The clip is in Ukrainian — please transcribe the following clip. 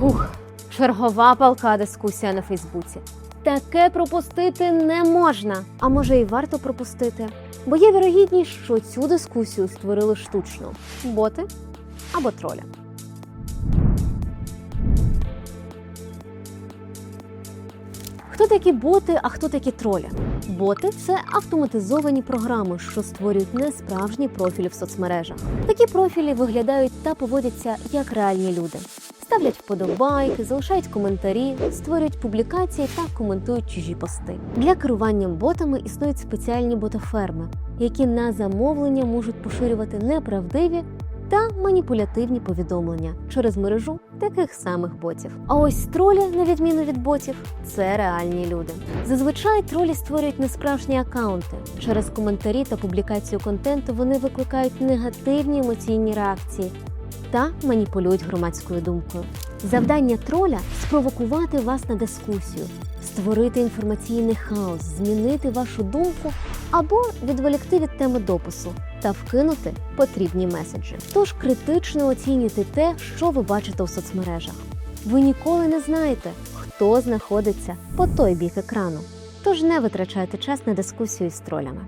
Фух, чергова палка дискусія на Фейсбуці. Таке пропустити не можна. А може і варто пропустити. Бо є вірогідність, що цю дискусію створили штучно боти або троля. Хто такі боти, а хто такі тролі? Боти це автоматизовані програми, що створюють несправжні профілі в соцмережах. Такі профілі виглядають та поводяться як реальні люди. Ставлять вподобайки, залишають коментарі, створюють публікації та коментують чужі пости. Для керування ботами існують спеціальні ботоферми, які на замовлення можуть поширювати неправдиві та маніпулятивні повідомлення через мережу таких самих ботів. А ось тролі, на відміну від ботів, це реальні люди. Зазвичай тролі створюють несправжні акаунти. Через коментарі та публікацію контенту вони викликають негативні емоційні реакції та маніпулюють громадською думкою. Завдання троля спровокувати вас на дискусію, створити інформаційний хаос, змінити вашу думку або відволікти від теми допису та вкинути потрібні меседжі. Тож критично оцінюйте те, що ви бачите у соцмережах. Ви ніколи не знаєте, хто знаходиться по той бік екрану. Тож не витрачайте час на дискусію з тролями.